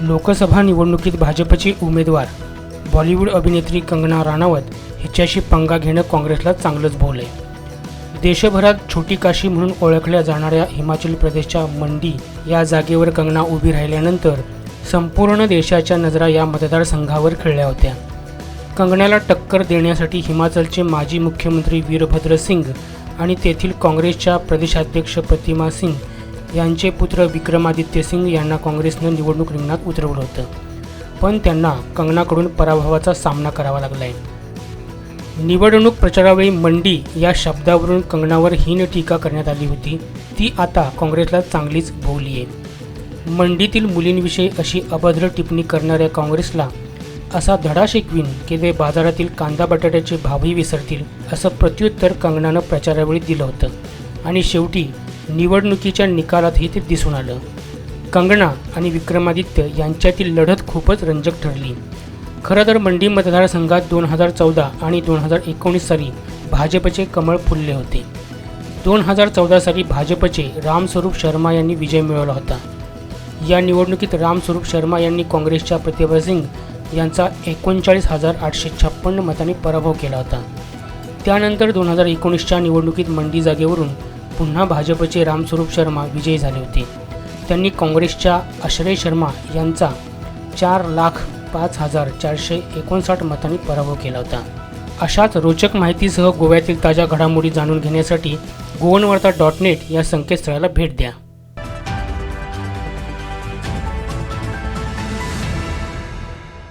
लोकसभा निवडणुकीत भाजपचे उमेदवार बॉलिवूड अभिनेत्री कंगना राणावत हिच्याशी पंगा घेणं काँग्रेसला चांगलंच भोवलं आहे देशभरात छोटी काशी म्हणून ओळखल्या जाणाऱ्या हिमाचल प्रदेशच्या मंडी या जागेवर कंगना उभी राहिल्यानंतर संपूर्ण देशाच्या नजरा या मतदारसंघावर खेळल्या होत्या. कंगण्याला टक्कर देण्यासाठी हिमाचलचे माजी मुख्यमंत्री वीरभद्र सिंग आणि तेथील काँग्रेसच्या प्रदेशाध्यक्ष प्रतिमा सिंग यांचे पुत्र विक्रमादित्य सिंग यांना काँग्रेसनं निवडणूक रिंगणात उतरवलं होतं. पण त्यांना कंगनाकडून पराभवाचा सामना करावा लागला आहे निवडणूक प्रचारावेळी मंडी या शब्दावरून कंगनावर हीन टीका करण्यात आली होती. ती आता काँग्रेसला चांगलीच भोवली आहे. मंडीतील मुलींविषयी अशी अभद्र टिप्पणी करणाऱ्या काँग्रेसला असा धडा शिकवीन की ते बाजारातील कांदा बटाट्याचे भावही विसरतील असं प्रत्युत्तर कंगनानं प्रचारावेळी दिलं होतं. आणि शेवटी निवडणुकीच्या निकालातही ते दिसून आलं. कंगना आणि विक्रमादित्य यांच्यातील लढत खूपच रंजक ठरली. खरं तर मंडी मतदारसंघात दोन हजार चौदा आणि दोन हजार एकोणीस साली भाजपचे कमळ फुलले होते. दोन हजार चौदा साली भाजपचे रामस्वरूप शर्मा यांनी विजय मिळवला होता. या निवडणुकीत रामस्वरूप शर्मा यांनी काँग्रेसच्या प्रतिभा सिंग यांचा एकोणचाळीस हजार आठशे छप्पन्न मतांनी पराभव केला होता. त्यानंतर दोन हजार एकोणीसच्या निवडणुकीत मंडी जागेवरून पुन्हा भाजपचे रामस्वरूप शर्मा विजयी झाले होते. त्यांनी काँग्रेसच्या आश्रय शर्मा यांचा चार लाख पाच हजार चारशे एकोणसाठ मतांनी पराभव केला होता. अशाच रोचक माहितीसह गोव्यातील ताज्या घडामोडी जाणून घेण्यासाठी गोवनवार्ता डॉट नेट या संकेतस्थळाला भेट द्या.